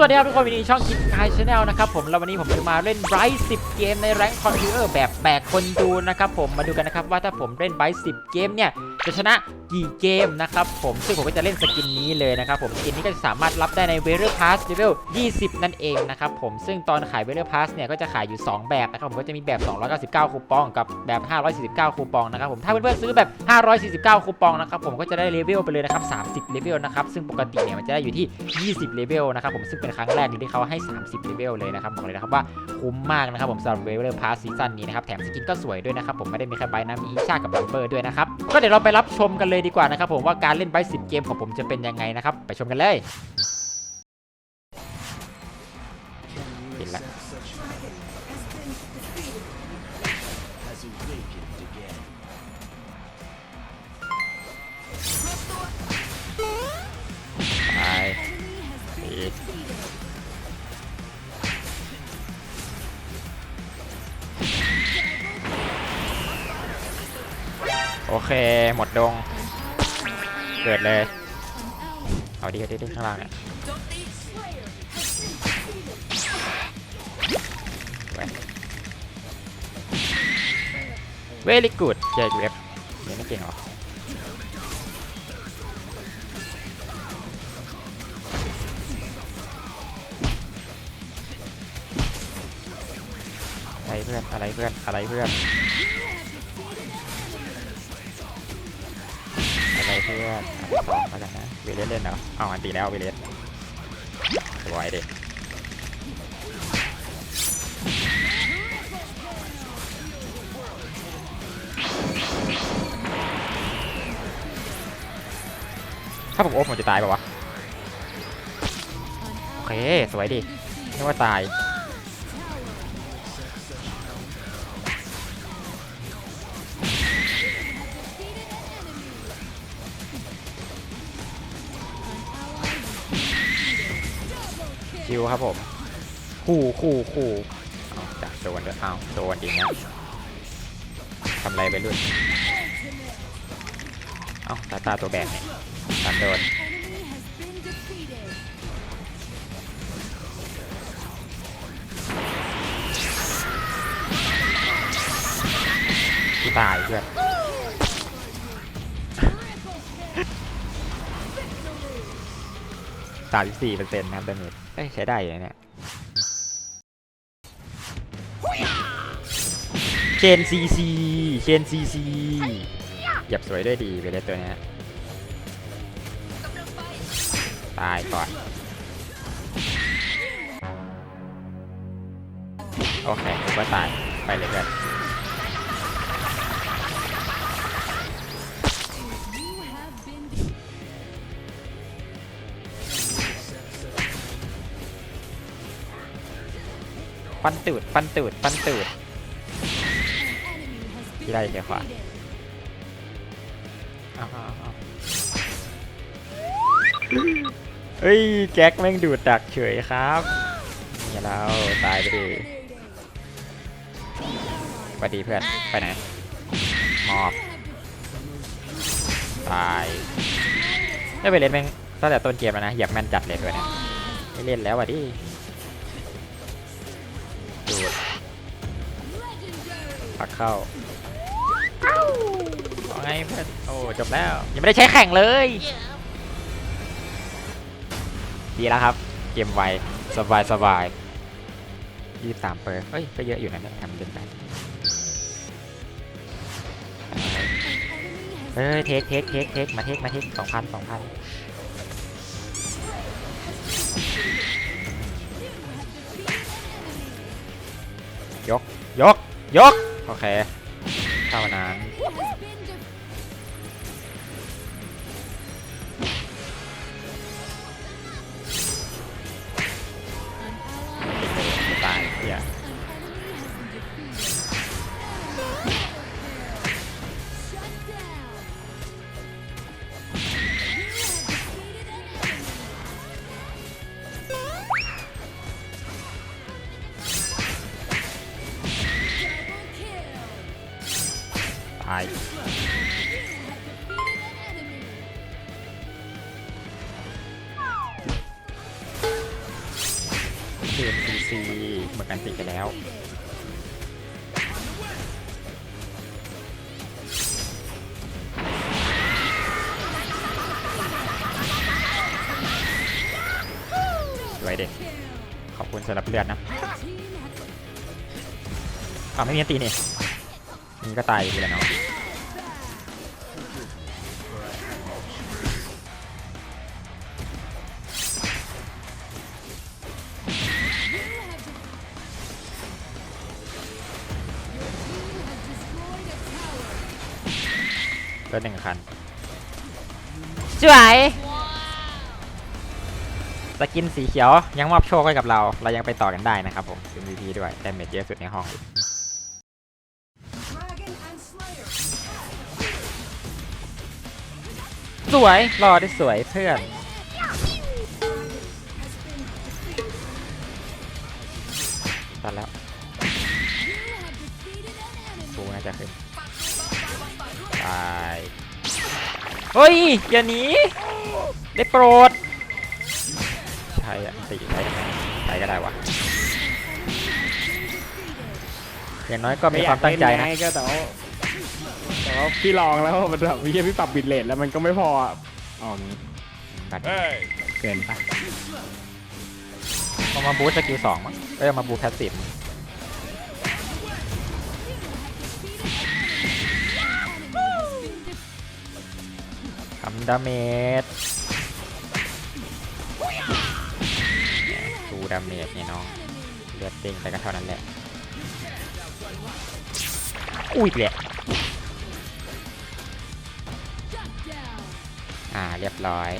สวัสดีครับทุกคนวันนี้ช่องคิดกายชาแนลนะครับผมแล้ววันนี้ผมจะมาเล่นไบรท์สิบเกมในแรงค์คอมพิวเตอร์แบบแบกคนดูนะครับผมมาดูกันนะครับว่าถ้าผมเล่นไบรท์สิบเกมเนี่ยจะชนะ กี่เกมนะครับผมซึ่งผมก็จะเล่นสกินนี้เลยนะครับผมสกินนี้ก็จะสามารถรับได้ในเวเ e อร์พาสเลเวล20 นั่นเองนะครับผมซึ่งตอนขายเวเ e อร์พาสเนี่ยก็จะขายอยู่ 2 แบบนะครับผมก็จะมีแบบ 299 คูปองกับแบบ 549 คูปองนะครับผมถ้าเพื่อนๆซื้อแบบ 549 คูปองนะครับผมก็จะได้เลเวลไปเลยนะครับ30 เลเวลนะครับซึ่งปกติเนี่ยมันจะได้อยู่ที่ 20 เลเวลนะครับผมซึ่งเป็นครั้งแรกเลยที่เขาให้ 30 เลเวลเลยนะครับบอกเลยนะครับว่าคุ้มมากนะครับผมสำหรับเวเ e อร์พาสซีซั่นนี้นะครับแถมสกินก็สวยด้วยนะครับผมไม่ได้มีแค่ใบนะมีอีชากับลัมเบอร์ด้วยนะครับก็เดี๋ยวเราไปรับชมกันเลยดีกว่านะครับผมว่าการเล่นไบ10เกมของผมจะเป็นยังไงนะครับ ไปชมกันเลยเห็นละไปปิดโอเค หมดดง เกิดเลย เอาดีเอาดีดีข้างล่างเนี่ยเวลี่กูดเจ๊อยู่เอฟเนี่ยไม่เก่งหรออะไรเพื่อนอะไรเพื่อนอะไรเพื่อน พื่อนอันที่สองแล้วกันนะเวเลสเล่นเหรอเอาอันตีแล้วเวเลสสวยดิถ้าผมโอฟผมจะตายป่าวะ โอเค สวยดิไม่ว่าตาย คิวครับผม คู่คู่คู่เอาจับโดนด้วยเอาโดนจริงนะทำไรไปรุ่นเอาตาตาตัวแบกเนี่ยตันโดนที่ตายเพื่อน สามสี่เปอร์เซ็นต์นะครับดาเมจใช้ได้อยู่เนี่ยเชนซีซีเชนซีซีหยับสวยด้วยดีไปเลยตัวเนี้ยตายก่อน โอเคผมว่าตายไปเลยเพื่อน ฟันตูดฟันตูดฟันตูดที่ได้แค่ขวาเอาเอเฮ้ยแก๊กแม่งดูดดักเฉยครับนี่เราตายไปดิสวัดีเพื่อน ไปไหนมอบตายได้ไปเล่นแม่งตั้งแต่ต้นเกมแล้วนะเหยียบแม่นจัดเลยตัวเนี้ยไม่เล่นแล้วว่ะดิ พักเข้าว่าไงเพื่อนโอ้จบแล้ว ยังไม่ได้ใช้แข่งเลย ดีแล้วครับ เกมไว สบายสบายยี่สามเปอร์เฮ้ย ก็เยอะอยู่นะเนี่ยทำเดินไปเฮ้ย เทคเทคเทคเทคมาเทคมาเทคสองพันสองพันยก ยก ยก โอเคเท่านั้นายเกมซีซีเหมือนกันติดไปแล้วสวยเด็กขอบคุณสำหรับเลือดนะอ้าไม่มีอัน ตีนี่นี่ก็ตายอยู่ดีแหล้วเนาะเลือดหนึ่งคันสวยสกินสีเขียวยังมอบโชคให้กับเรา เรายังไปต่อกันได้นะครับผมซึ่ง VP ด้วยแต่เมจเยอะสุดในห้อง สวยรอได้สวยเพื่อนตัดแล้วกูน่าจะขึ้นตายเฮ้ย อย่าหนีได้โปรด ใช่อะตีใช้ใช้ก็ได้วะอย่างน้อยก็มีความตั้งใจนะ ก็แต่ว่า แต่ว่าพี่ลองแล้วมันแบบพี่พี่ปรับบิตเลทแล้วมันก็ไม่พออะอ๋องี้บัตรเกินไปเอามาบูสต์สกิลสองมั้งเอ้ยเอามาบูสต์แพสซีฟทำดาเมจดูดาเมจนี่น้อง เลือดเด้งไปก็เท่านั้นแหละ อุ้ยอีกแหละ อ่าเรียบร้อย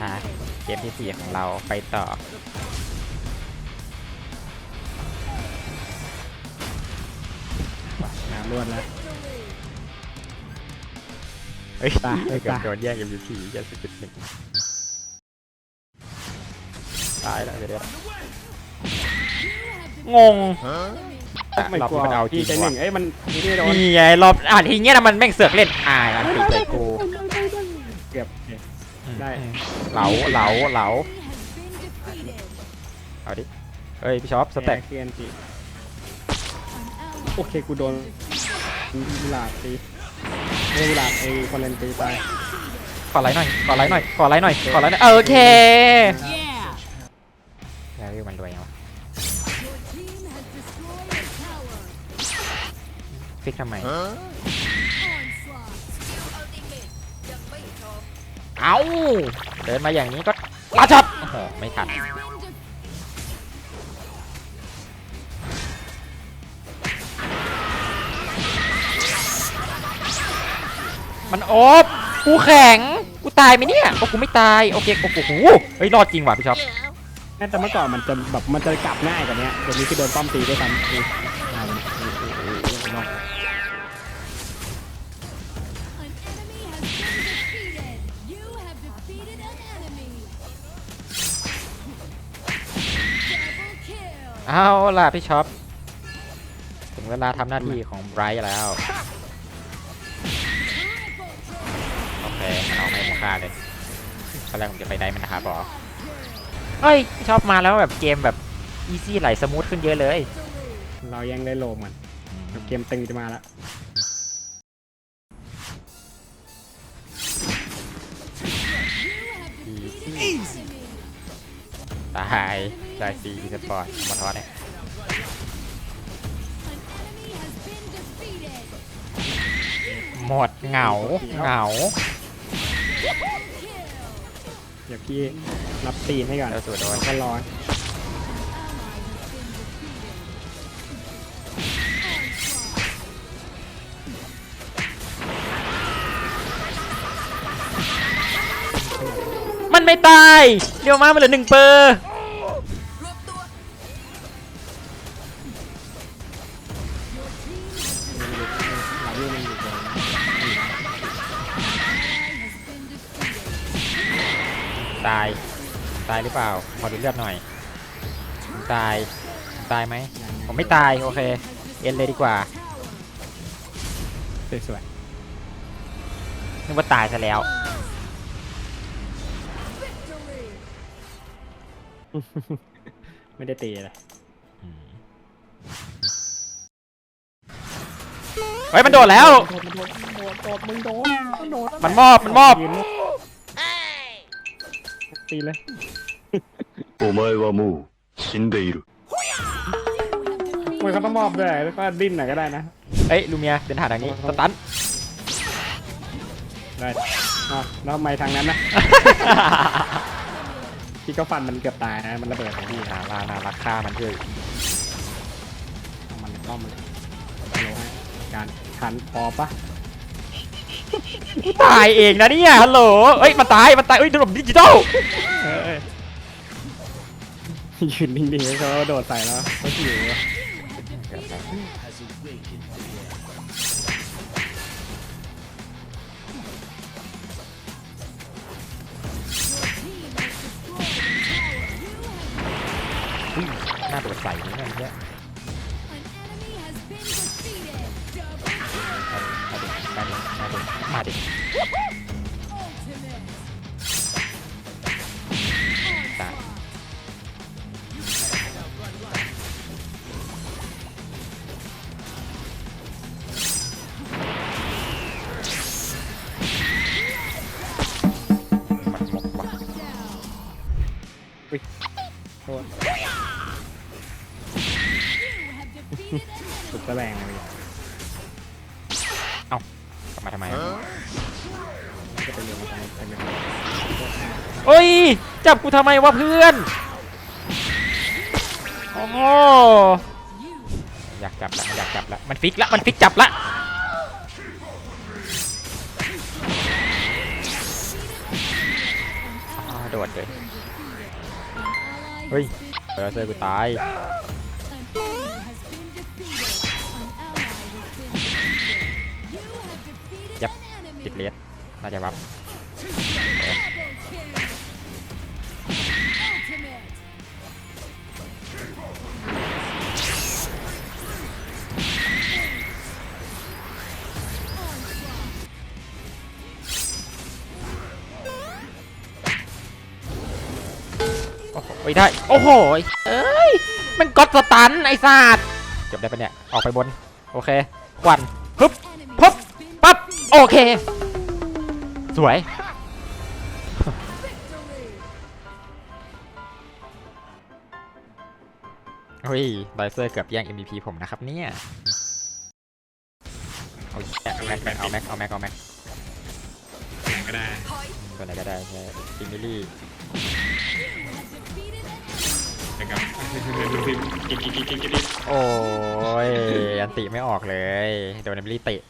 อ่าเกมที่4ของเราไปต่อน้ำรวดแล้ว เฮ้ยตายเกือบตายโดนแย่ง MVP แย่สุดจุดหนึ่งตายแล้วเดี๋ยวงงอะไม่รอบกลัวนี้มันเอาจริพี่งใจหว่ะนึ่งเอ้ยมันนี่ได้โดนนี่ไงรอบอะทีเงี้ยนะมันแม่งเสือกเล่นอ่าอันติใส่กูเกือบโอเคได้อืมเหลาเหลาเหลาเอาดิเฮ้ยพี่ช็อปสแต็กเกียนตีโอเคกูโดนกุหลาบตี ไม่กุหลาไอ้คอนเลนตีตายขอไลค์หน่อย ขอไลค์หน่อย ขอไลค์หน่อย ขอไลค์หน่อย โอเคแล้วมันรวยยังวะฟิกทำไม เอาเดินมาอย่างนี้ก็ลาช็อตโอ้โห ไม่ทัน มันโอบกูแข็ง กูตายไหมเนี่ยโอ้กูไม่ตาย โอเคโอ้โหเฮ้ยรอดจริงว่ะพี่ช็อปแม้แต่เมื่อก่อนมันจะแบบมันจะกลับง่ายกว่านี้เดี๋ยวนี้คือโดนป้อมตีด้วยซ้ำดูเอาเนี่ยดูดูดูดูดูเอาล่ะพี่ช็อปถึงเวลาทำหน้าที่ของไบรท์แล้ว เคมันเอาไม่มูค่าเลยตอนแรกผมจะไปได้มันนะครับบอเฮ้ยพี่ช็อปมาแล้วแบบเกมแบบอีซี่ไหลสมูทขึ้นเยอะเลยเรายังได้โลมกันเกมตึงจะมาแล้วอีซี่ตายได้ซีสปอร์ตมาทอดเนี่ยหมดเหงาเหงา เดี๋ยวพี่รับตีนให้ก่อนแล้วสวยโดนแล้วก็รอมันไม่ตาย เดี๋ยวมามันเหลือหนึ่งเปอร์ ตาย ตายหรือเปล่า ขอดูเลือดหน่อยผมตายผมตายไหม ผมไม่ตาย โอเค เอ็นเลยดีกว่า สวยนึกว่าตายซะแล้วๆไม่ได้ตีเลยเฮ้ยมันโดดแล้วมันโดนมันโดนโดดมึงโดนมันโดนมันมอบ มันมอบยืน ตีเลย お前はもう死んでいる。 มันก็ต้องมอบด้วยแล้วก็ดิ้นหน่อยก็ได้นะ เอ้ยลูเมียเดินทางทางนี้สตัน ได้อ่ะแล้วทำไมทางนั้นนะ พี่ก็ฟันมันเกือบตายนะ มันระเบิดของพี่ น่ารักน่ารักฆ่ามันเถอะ เอามันต้อมมันโลให้การทันพอปะ ตายเองนะเนี่ยฮัลโหลเอ้ยมันตายมันตายเอ้ยระบบดิจิตอลเออยืนนิ่งๆแล้วเขาโดดใส่แล้วเขาหิวอะน่าโดดใส่นี่เนี่ยเนี่ยาดิมาดิมาดิ ultimate. ตายมันหมกว่ะโทษ You have defeated an สุดจะแรงเลย จับกูทำไมวะเพื่อน โอ้โหอยากจับละอยากจับละมันฟิกละมันฟิกจับละโดดเลย เฮ้ยเร์เซอร์กูตายยับติดเลียดน่าจะวับ โอ้โหเฮ้ยได้ โอ้โหเอ้ย มันกดสตันไอ้สัตว์จบได้ปะเนี่ย ออกไปบน โอเคควันฮึบ Enemy ปุ๊บ has been ปั๊บ defeated. โอเค สวย Victory. เฮ้ยไบเซอร์เกือบแย่ง MVP ผมนะครับเนี่ย เอาเอาแม็กเอาแม็กเอาแม็กเอาแม็กไหนก็ได้ตัวไหนก็ได้ใช่ซิมิลี่ You have defeated an enemy. นะครับดูพิมกิ๊กกิ๊กกิ๊กกิ๊กกิ๊กโอ้ยอันติไม่ออกเลยโดนเอมิลี่เตะ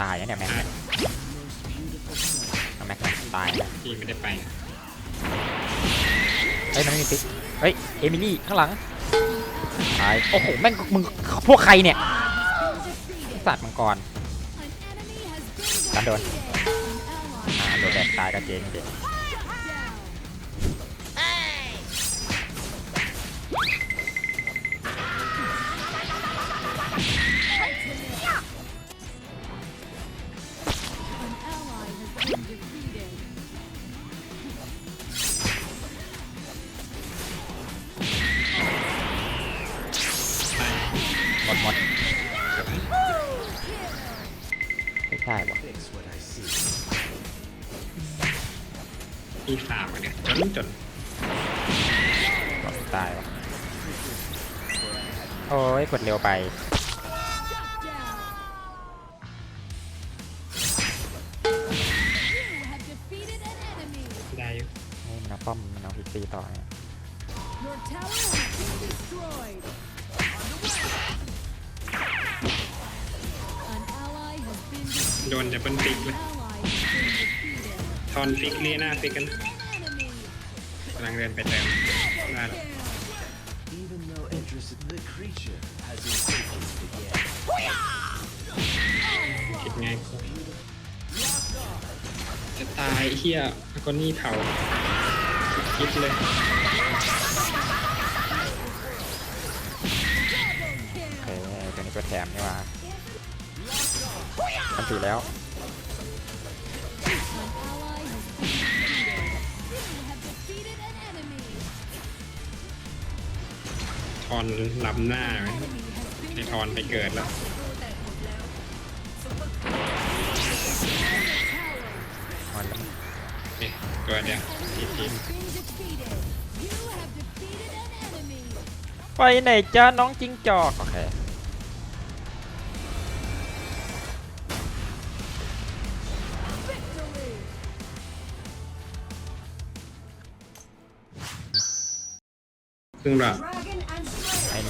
ตายนะเนี่ยแม็กเนี่ยเอาแม็กมาตายนะพี่ไม่ได้ไปเฮ้ยมันไม่มีติ๊กเฮ้ยเอมิลี่ข้างหลังตายโอ้โหแม่งมึงพวกใครเนี่ย Defeated. สัตว์มังกร An enemy has been กันโดน defeated. An ally อ่าโดนแดกตายก็เจ๊งเจ๊ง มีสามอันเนี่ยจนจนตายวะโอ้ยกดเร็วไป Shut down. You have defeated an enemy. ได้อยู่นี่มันเอาป้อมมันเอาพิกซีต่อเนี่ย Your tower has been destroyed. An ally has been defeated. โดนจะเป็นปิกเลย ตอนฟิกนี่หน้าฟิกกันกำลังเดินไปเติมมาแล้ว Even คิดไงจะตายเฮียแล้วก็นี่เผาคิดเลยโออตัวนี้ก็แถมนี่ว่ามันถือแล้ว อนล้ำหน้าไหม Enemy has been ในทอนไปเกิดแล้วมันแล้วนี่ตัวเดียวทีทีม has been defeated. You have defeated an enemy. ไปไหนจ้าน้องจิงจอกโอเค Victory. ครึ่งหลอดไอ้นี่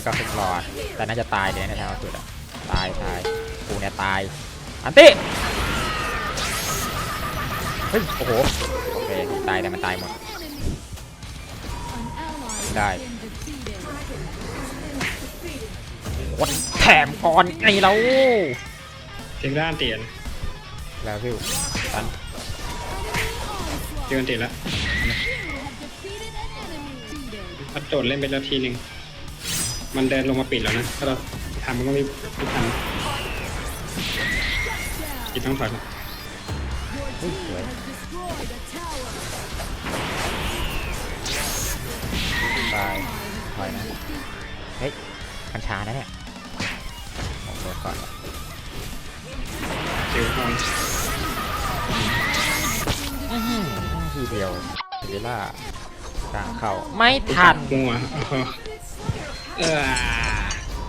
ก็เป็นหลอดแต่น่าจะตายเลยนะแถวสุดอะตายตายกูเนี่ยตายอันติเฮ้ยโอ้โหโอเคตายแต่มันตายหมด Enemy. An ally has Die. been defeated. วัดแถมก่อนไงเราเช็คด้านเตียนแล้วพิวตันเจอกันเตียนแล้ว You have defeated an enemy. Defeated. พัดโจดเล่นไปแล้วทีหนึ่ง มันเดินลงมาปิดแล้วนะ ถ้าเราทำมันก็ไม่ไม่ทันกินต้องถอยมา Your team has destroyed a tower. ตายถอยนะ เฮ้ยกัญชานะเนี่ยโอเคก่อนเจอทอนทีเดียวเวล่ากลางเข้าไม่ทันมัว เออ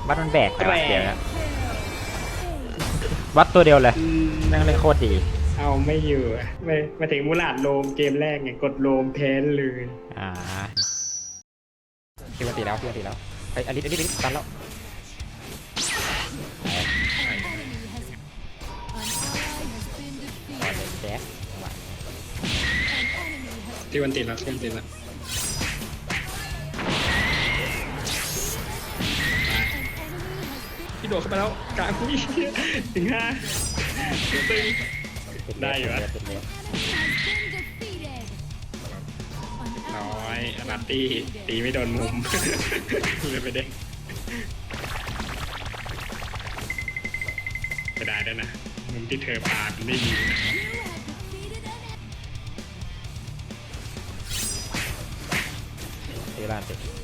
วัดมันแบกไปแบก เดียวนะวัดตัวเดียวเลยนั่งเล่นโคตรดีเอาไม่อยู่อะไม่มาถึงมูลาดโลมเกมแรกไงกดโลมแพ้เลยอ่าพี่วันตีแล้วพี่วันตีแล้วเฮ้ยอลิสอลิสอลิสตันแล้ว An enemy has. An ally has been ตอน defeated. เลยแจ๊ส An enemy has ที่วันติดแล้วที่วันติดแล้ว พี่โดดเข้าไปแล้วกลางพี่ถึงห้าตึง ได้อยู่อะ น้อย ally ลัตตี้ตีไม่โดนมุม เลยไปเด้งไม่ได้ด้วยนะมุมที่เธอปาดไม่ดีเอลานติ Your team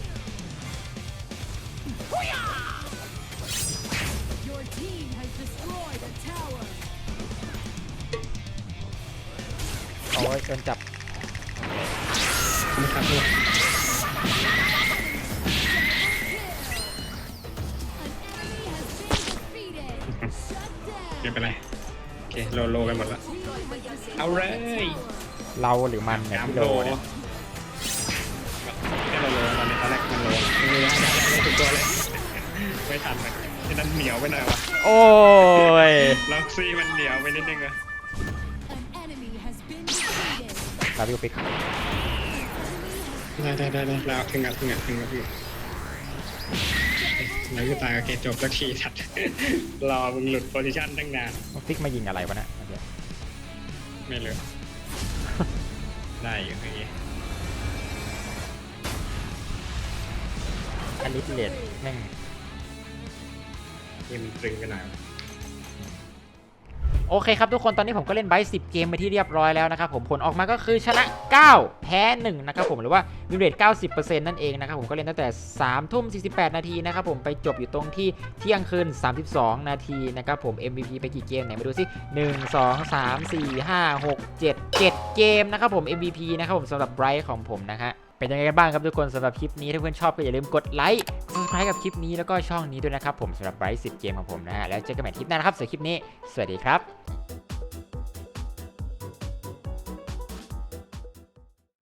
โอ้ยโดนจับไม่ครับด้วย An enemy has been defeated. Shut ไม่ down. เป็นไรโอเคโลโลกันหมดแล้วเอาเลยเราหรือมันเนี่ยสามพี่โลโลเนี่เนี่ยยแค่โลโลตอนนี้ตอนแรกมันโลไม่ได้ไม่ได้ไม่ถึงตัวเลยไม่ทันเลย ไอ้นั้นเหนียวไปหน่อยวะโอ้ย ล็อกซี่มันเหนียวไปนิดนึงอะ An enemy has been defeated. ลาวิวปิกได้ได้ได้ได้แล้วถึงอะถึงอะถึงอะถึงอะแล้วก็ตายโอเคจบสักทีสัตว์ รอมึงหลุดโพซิชันตั้งนาน ฟิกมายิงอะไรวะเนี่ยเมื่อกี้ไม่เลยได้อยู่อย่างงี้อลิสเลดแม่ง เกมมันตรึงไปหนโอเคครับทุกคนตอนนี้ผมก็เล่นไบสิบเกมไปที่เรียบร้อยแล้วนะครับผมผลออกมาก็คือชนะ 9 แพ้ 1 นะครับผมหรือว่าวินเรท90%นั่นเองนะครับผมก็เล่นตั้งแต่3ทุ่ม48 นาทีนะครับผมไปจบอยู่ตรงที่เที่ยงคืน 32 นาทีนะครับผม MVP ไปกี่เกมไหนมาดูสิ 1 2 3 4 5 6 7 7 เกมนะครับผม MVP นะครับผมสำหรับไบรท์ของผมนะฮะ เป็นยังไงกันบ้างครับทุกคนสำหรับคลิปนี้ถ้าเพื่อนชอบก็อย่าลืมกดไลค์กดซับสไครป์กับคลิปนี้แล้วก็ช่องนี้ด้วยนะครับผมสำหรับไบรท์สิบเกมของผมนะฮะแล้วเจอกันใหม่คลิปหน้านะครับสำหรับคลิปนี้ สวัสดีครับ